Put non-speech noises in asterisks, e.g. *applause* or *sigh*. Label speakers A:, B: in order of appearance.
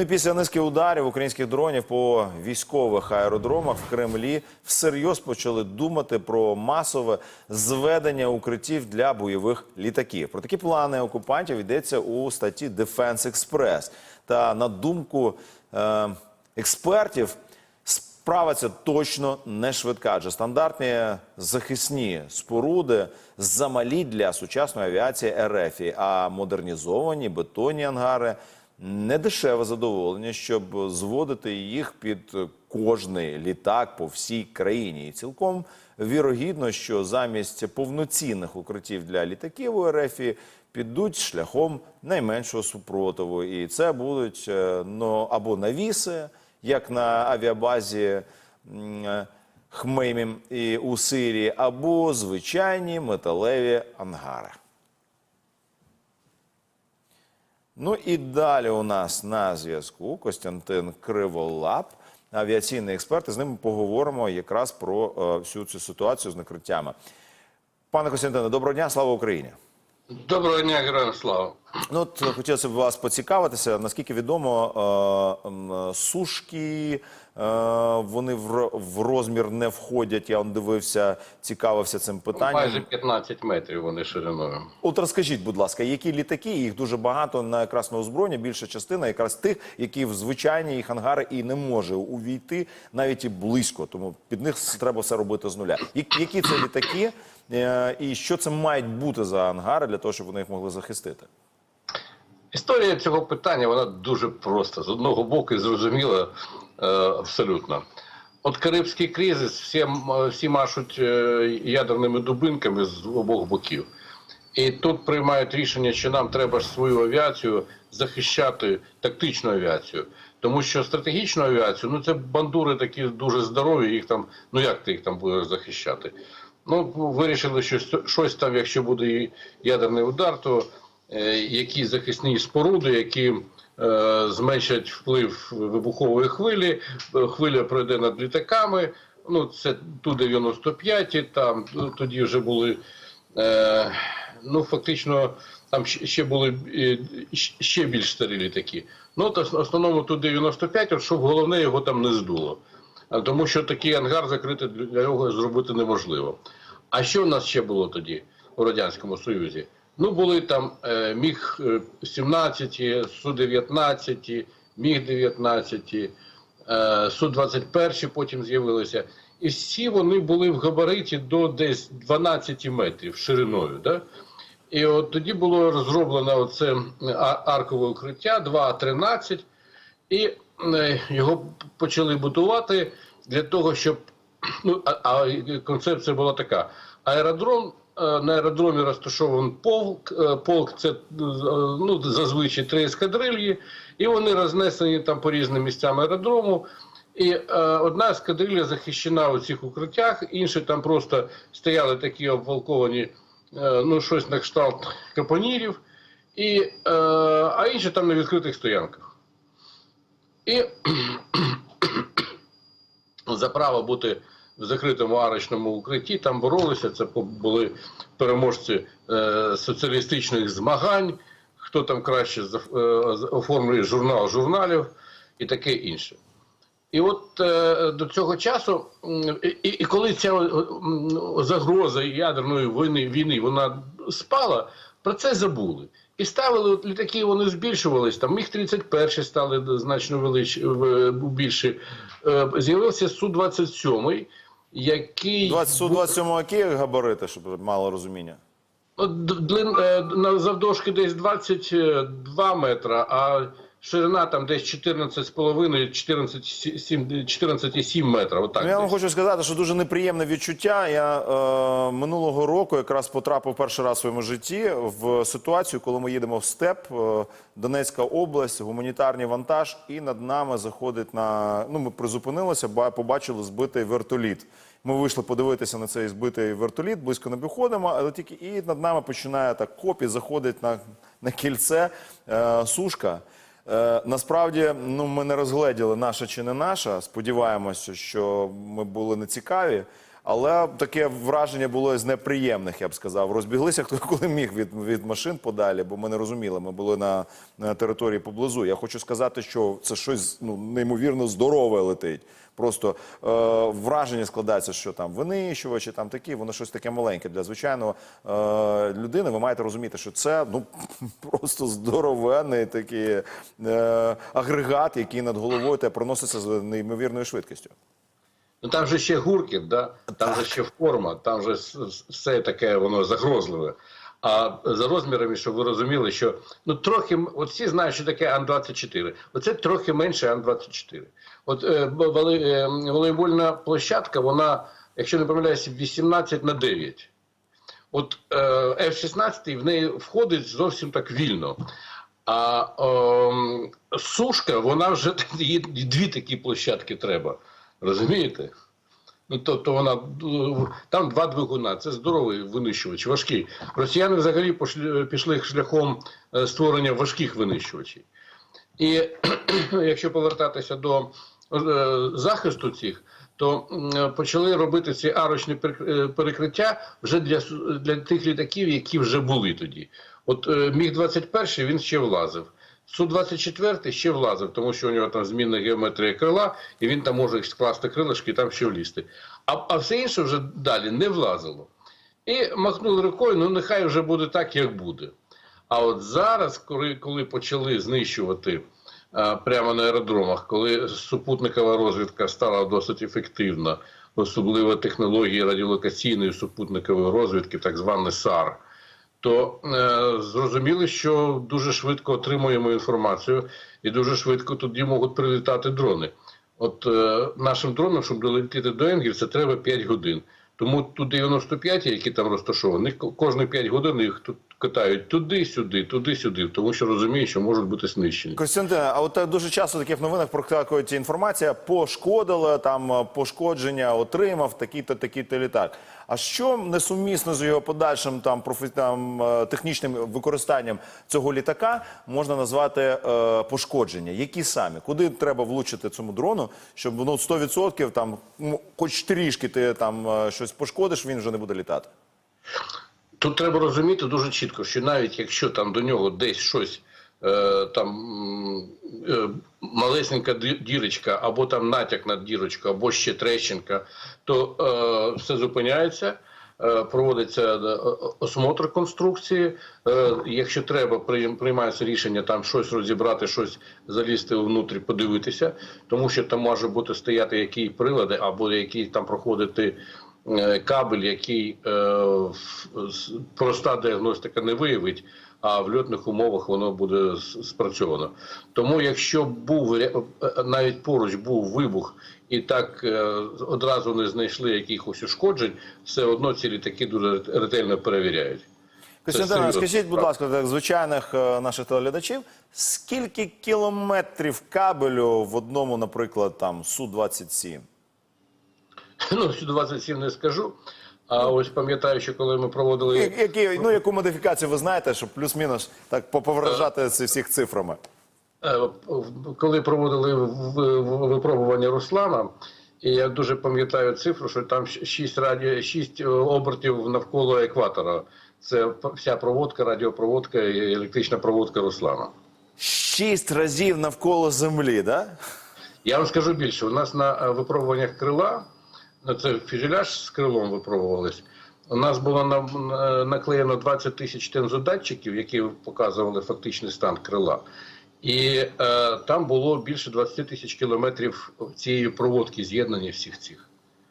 A: Ну і після низки ударів українських дронів по військових аеродромах в Кремлі всерйоз почали думати про масове зведення укриттів для бойових літаків. Про такі плани окупантів йдеться у статті Defense Express. Та на думку е, експертів, справа ця точно не швидка, адже стандартні захисні споруди замалі для сучасної авіації РФ, а модернізовані бетонні ангари не дешеве задоволення, щоб зводити їх під кожний літак по всій країні. І цілком вірогідно, що замість повноцінних укриттів для літаків у РФ підуть шляхом найменшого супротиву. І це будуть е, ну, або навіси, як на авіабазі е, і у Сирії, або звичайні металеві ангари. Ну і далі у нас на зв'язку Костянтин Криволап, авіаційний експерт. І з ним поговоримо якраз про е, всю цю ситуацію з накриттями. Пане Костянтине, доброго дня, слава Україні.
B: Доброго дня, героям слава.
A: Ну, от хотілося б вас поцікавитися, наскільки відомо, е, сушки е, вони в, розмір не входять. Я он дивився, цікавився цим питанням.
B: Майже 15 метрів вони шириною.
A: От розкажіть, будь ласка, які літаки, їх дуже багато на якраз на озброєння, більша частина якраз тих, які в звичайні їх ангари і не може увійти навіть і близько, тому під них треба все робити з нуля. Які це літаки, е, і що це мають бути за ангари для того, щоб вони їх могли захистити?
B: Історія цього питання вона дуже проста. З одного боку, зрозуміла е, абсолютно. От Карибський кризис, всі, всі машуть е, ядерними дубинками з обох боків. І тут приймають рішення, що нам треба ж свою авіацію захищати, тактичну авіацію. Тому що стратегічну авіацію, ну це бандури такі дуже здорові, їх там, ну як ти їх там будеш захищати? Ну, вирішили, що щось там, якщо буде ядерний удар, то е, які захисні споруди, які е, зменшать вплив вибухової хвилі, е, хвиля пройде над літаками. Ну, це Ту-95, там ну, тоді вже були. Е, ну, фактично, там ще були е, ще більш старі літаки. Ну, от ос- основному Ту-95, от щоб головне його там не здуло. Тому що такий ангар закрити для нього зробити неможливо. А що в нас ще було тоді у Радянському Союзі? Ну, були там е, Міг е, 17, Су-19, Міг 19, е, Су-21 потім з'явилися. І всі вони були в габариті до десь 12 метрів шириною. Да? І от тоді було розроблено оце а- аркове укриття 2А13, і е, його почали будувати для того, щоб *clears throat* ну, а, а концепція була така: аеродром. е, На аеродромі розташований полк. е, Полк це е, ну, зазвичай три ескадрильї, і вони рознесені там по різним місцям аеродрому. І е, одна ескадрилья захищена у цих укриттях, інші там просто стояли такі обвалковані, е, ну щось на кшталт капонірів, і, е, а інші там на відкритих стоянках. І за право бути в закритому арочному укритті там боролися. Це були переможці е, соціалістичних змагань, хто там краще е, оформлює журнал журналів і таке інше. І от е, до цього часу, і, і коли ця загроза ядерної війни, війни вона спала, про це забули. І ставили літаки, вони збільшувались. Там міг 31 стали значно велич, більше. Е, з'явився Су-27, який
A: 20, су 27 які габарити, щоб мало розуміння.
B: Длин, е, на завдовжки десь 22 метра, а ширина там десь 14,5, 14,7 14,7 метра. Отак
A: Ну, я вам
B: десь.
A: хочу сказати, що дуже неприємне відчуття. Я е, минулого року якраз потрапив перший раз в своєму житті в ситуацію, коли ми їдемо в степ, е, Донецька область, гуманітарний вантаж, і над нами заходить на. Ну, ми призупинилися, ба- побачили збитий вертоліт. Ми вийшли подивитися на цей збитий вертоліт, близько не підходимо, але тільки і над нами починає так копі, заходить на, на кільце е, сушка. Е, насправді, ну ми не розгледіли наша чи не наша. Сподіваємося, що ми були нецікаві. Але таке враження було з неприємних, я б сказав. Розбіглися хто коли міг від, від машин подалі, бо ми не розуміли. Ми були на, на території поблизу. Я хочу сказати, що це щось ну неймовірно здорове летить. Просто е, враження складається, що там винищувачі, там такі, воно щось таке маленьке для звичайного е, людини. Ви маєте розуміти, що це ну *laughs* просто здоровенний такий е, агрегат, який над головою тебе проноситься з неймовірною швидкістю.
B: Ну там же ще гуркіт, да? там же ще форма, там же все таке воно загрозливе. А за розмірами, щоб ви розуміли, що ну трохи от всі знають, що таке Ан-24. Оце трохи менше Ан-24. От е, е, волейбольна площадка, вона, якщо не помиляюся, 18 на 9. От е, F-16 в неї входить зовсім так вільно. А ем, сушка, вона вже *laughs* їй дві такі площадки треба. Розумієте? Ну, тобто вона е, там два двигуна, це здоровий винищувач, важкий. Росіяни взагалі пішли шляхом е, створення важких винищувачів. І *clears throat* якщо повертатися до е, захисту цих, то м, почали робити ці арочні е, перекриття вже для, для тих літаків, які вже були тоді. От е, міг 21 він ще влазив. Су-24 ще влазив, тому що у нього там змінна геометрія крила, і він там може скласти крилишки і там ще влізти. А, а все інше вже далі не влазило. І махнули рукою, ну нехай вже буде так, як буде. А от зараз, коли, коли почали знищувати а, прямо на аеродромах, коли супутникова розвідка стала досить ефективна, особливо технології радіолокаційної супутникової розвідки, так званий САР, то е, зрозуміли, що дуже швидко отримуємо інформацію, і дуже швидко тоді можуть прилітати дрони. От е, нашим дронам, щоб долетіти до це треба 5 годин. Тому ту 95, які там розташовані, ко- кожні 5 годин їх тут катають туди-сюди, туди-сюди, тому що розуміють, що можуть бути знищені.
A: Костянтин, а от е, дуже часто в новинах проскакує інформація, пошкодили там е, пошкодження, отримав такий-то такий-то літак. А що несумісно з його подальшим там профі... там, е, технічним використанням цього літака можна назвати е, пошкодження? Які самі? Куди треба влучити цьому дрону, щоб ну 100% там, хоч трішки ти там щось пошкодиш, він вже не буде літати.
B: Тут треба розуміти дуже чітко, що навіть якщо там до нього десь щось е, там е, малесенька дірочка, або там натяк на дірочку, або ще трещинка, то е, все зупиняється. е, Проводиться е, осмотр конструкції. Е, Якщо треба, приймається рішення там щось розібрати, щось залізти внутрі, подивитися, тому що там може бути стояти який прилади, або який там проходити кабель, який е, проста діагностика не виявить, а в льотних умовах воно буде спрацьовано. Тому, якщо був е, навіть поруч був вибух, і так е, одразу не знайшли якихось ушкоджень, все одно ці літаки дуже ретельно перевіряють.
A: Костянтин, скажіть, будь ласка, так, звичайних е, наших телеглядачів, скільки кілометрів кабелю в одному, наприклад, там Су-27? *laughs*
B: Ну, сюди 27 не скажу. А ось пам'ятаю, що коли ми проводили
A: Які, ну, яку модифікацію ви знаєте, щоб плюс-мінус так повражати це всіх цифрами?
B: Е, коли проводили випробування Руслана, і я дуже пам'ятаю цифру, що там 6, раді... 6 обертів навколо екватора. Це вся проводка, радіопроводка і електрична проводка Руслана.
A: Шість разів навколо землі, да?
B: Я вам скажу більше, у нас на е, випробуваннях крила, це фюзеляж з крилом випробувались. У нас було на, на- наклеєно 20 тисяч тензодатчиків, які показували фактичний стан крила. І е, там було більше 20 тисяч кілометрів цієї проводки з'єднання всіх цих.